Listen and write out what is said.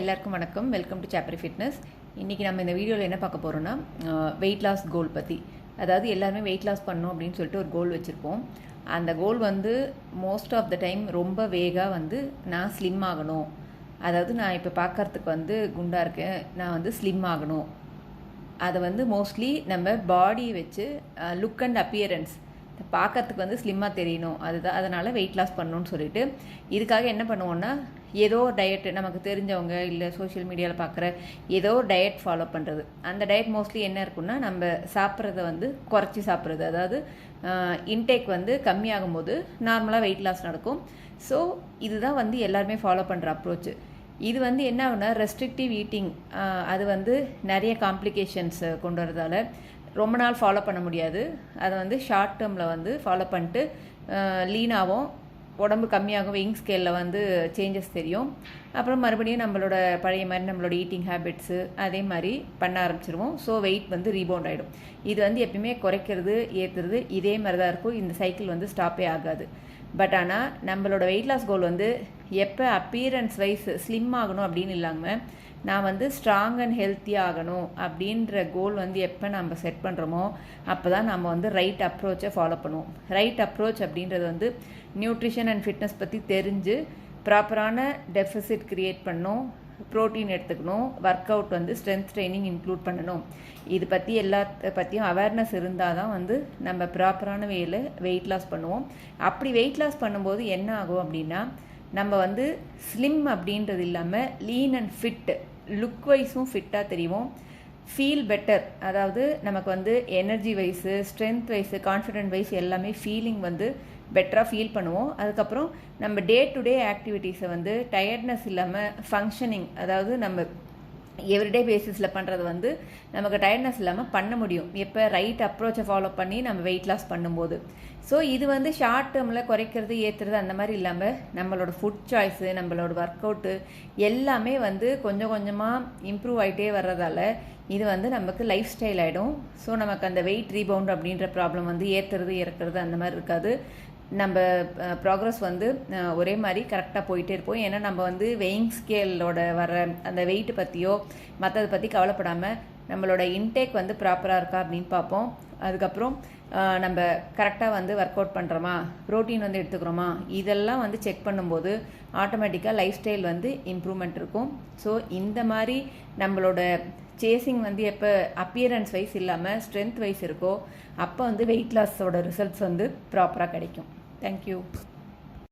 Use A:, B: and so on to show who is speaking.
A: எல்லாருக்கும் வணக்கம். Welcome to சாப்பரி fitness இன்றைக்கி நம்ம இந்த வீடியோவில் என்ன பார்க்க போகிறோம்னா வெயிட் லாஸ் கோல் பற்றி அதாவது எல்லாருமே வெயிட் லாஸ் பண்ணணும் அப்படின்னு சொல்லிட்டு ஒரு கோல் வச்சுருப்போம். அந்த கோல் வந்து மோஸ்ட் ஆஃப் த டைம் ரொம்ப வேகாக வந்து நான் ஸ்லிம் ஆகணும். அதாவது நான் இப்போ பார்க்கறதுக்கு வந்து குண்டாக இருக்கேன். நான் வந்து ஸ்லிம் ஆகணும். அதை வந்து மோஸ்ட்லி நம்ம பாடியை வச்சு லுக் அண்ட் அப்பியரன்ஸ் பார்க்கறதுக்கு வந்து ஸ்லிம்மாக தெரியணும். அதுதான் அதனால் வெயிட் லாஸ் பண்ணணும்னு சொல்லிட்டு. இதுக்காக என்ன பண்ணுவோன்னா ஏதோ ஒரு டயட் நமக்கு தெரிஞ்சவங்க இல்லை சோஷியல் மீடியாவில் பார்க்குற ஏதோ ஒரு டயட் ஃபாலோ பண்ணுறது அந்த டயட் மோஸ்ட்லி என்ன இருக்குன்னா நம்ம சாப்பிட்றத வந்து குறைச்சி சாப்பிட்றது. அதாவது இன்டேக் வந்து கம்மியாகும் போது நார்மலாக வெயிட் லாஸ் நடக்கும். ஸோ இதுதான் வந்து எல்லாருமே ஃபாலோ பண்ணுற அப்ரோச்சு இது வந்து என்ன ஆகுனா ரெஸ்ட்ரிக்டிவ் ஈட்டிங் அது வந்து நிறைய காம்ப்ளிகேஷன்ஸ் கொண்டு வரதால ரொம்ப நாள் ஃபாலோ பண்ண முடியாது. அதை வந்து ஷார்ட் டேர்மில் வந்து ஃபாலோ பண்ணிட்டு லீனாகவும் உடம்பு கம்மியாகும் வெயிங் ஸ்கேலில் வந்து சேஞ்சஸ் தெரியும். அப்புறம் மறுபடியும் நம்மளோட பழைய மாதிரி நம்மளோட ஈட்டிங் ஹேபிட்ஸு அதே மாதிரி பண்ண ஆரம்பிச்சிருவோம். ஸோ வெயிட் வந்து ரீபவுண்ட் ஆகிடும் இது வந்து எப்பயுமே குறைக்கிறது ஏற்றுறது இதே மாதிரி தான் இருக்கும். இந்த சைக்கிள் வந்து ஸ்டாப்பே ஆகாது. பட் ஆனால் நம்மளோட வெயிட் லாஸ் கோல் வந்து எப்போ அப்பியரன்ஸ் வைஸ் ஸ்லிம் ஆகணும் அப்படின்னு இல்லாமல் நான் வந்து ஸ்ட்ராங் அண்ட் ஹெல்த்தியாக ஆகணும் அப்படின்ற கோல் வந்து எப்போ நம்ம செட் பண்ணுறோமோ அப்போ தான் நம்ம வந்து ரைட் அப்ரோச்சை ஃபாலோ பண்ணுவோம். ரைட் அப்ரோச் அப்படின்றது வந்து நியூட்ரிஷன் அண்ட் ஃபிட்னஸ் பற்றி தெரிஞ்சு ப்ராப்பரான டெஃபிசிட் க்ரியேட் பண்ணும். ப்ரோட்டீன் எடுத்துக்கணும். ஒர்க் அவுட் வந்து ஸ்ட்ரென்த் ட்ரைனிங் இன்க்ளூட் பண்ணணும். இது பற்றி எல்லாத்த பற்றியும் அவேர்னஸ் இருந்தால் தான் வந்து நம்ம ப்ராப்பரான வேயில் வெயிட் லாஸ் பண்ணுவோம். அப்படி வெயிட் லாஸ் பண்ணும்போது என்ன ஆகும் அப்படின்னா நம்ம வந்து ஸ்லிம் அப்படின்றது இல்லாமல் லீன் அண்ட் ஃபிட் லுக் வைஸும் ஃபிட்டாக தெரியும். ஃபீல் பெட்டர் அதாவது நமக்கு வந்து energy wise strength wise confident wise எல்லாமே ஃபீலிங் வந்து பெட்டராக ஃபீல் பண்ணுவோம். அதுக்கப்புறம் நம்ம டே டு டே ஆக்டிவிட்டீஸை வந்து டயர்ட்னஸ் இல்லாமல் ஃபங்க்ஷனிங் அதாவது நம்ம எவ்ரிடே பேசிஸில் பண்ணுறது வந்து நமக்கு டயர்ட்னஸ் இல்லாமல் பண்ண முடியும். எப்போ ரைட் அப்ரோச்சை ஃபாலோ பண்ணி நம்ம வெயிட் லாஸ் பண்ணும்போது. ஸோ இது வந்து ஷார்ட் டேர்மில் குறைக்கிறது ஏற்றுறது அந்த மாதிரி இல்லாமல் நம்மளோட ஃபுட் சாய்ஸு நம்மளோட ஒர்க் அவுட்டு எல்லாமே வந்து கொஞ்சம் கொஞ்சமாக இம்ப்ரூவ் ஆகிட்டே வர்றதால இது வந்து நமக்கு லைஃப் ஸ்டைல் ஆகிடும் ஸோ நமக்கு அந்த வெயிட் ரீபவுண்ட் அப்படின்ற ப்ராப்ளம் வந்து ஏற்றுறது இறக்குறது அந்த மாதிரி இருக்காது. நம்ம ப்ராக்ரஸ் வந்து ஒரே மாதிரி கரெக்டாக போயிட்டே இருப்போம். ஏன்னா நம்ம வந்து வெயிங் ஸ்கேலோட வர அந்த வெயிட்டை பற்றியோ மற்றதை பற்றி கவலைப்படாமல் நம்மளோட இன்டேக் வந்து ப்ராப்பராக இருக்கா அப்படின்னு பார்ப்போம். அதுக்கப்புறம் நம்ம கரெக்டாக வந்து ஒர்க் அவுட் பண்ணுறோமா ப்ரோட்டீன் வந்து எடுத்துக்கிறோமா? இதெல்லாம் வந்து செக் பண்ணும்போது ஆட்டோமேட்டிக்காக லைஃப் ஸ்டைல் வந்து இம்ப்ரூவ்மெண்ட் இருக்கும். ஸோ இந்த மாதிரி நம்மளோட சேசிங் வந்து எப்போ அப்பியரன்ஸ் வைஸ் இல்லாமல் ஸ்ட்ரென்த் வைஸ் இருக்கோ அப்போ வந்து வெயிட் லாஸோட ரிசல்ட்ஸ் வந்து ப்ராப்பராக கிடைக்கும். Thank you.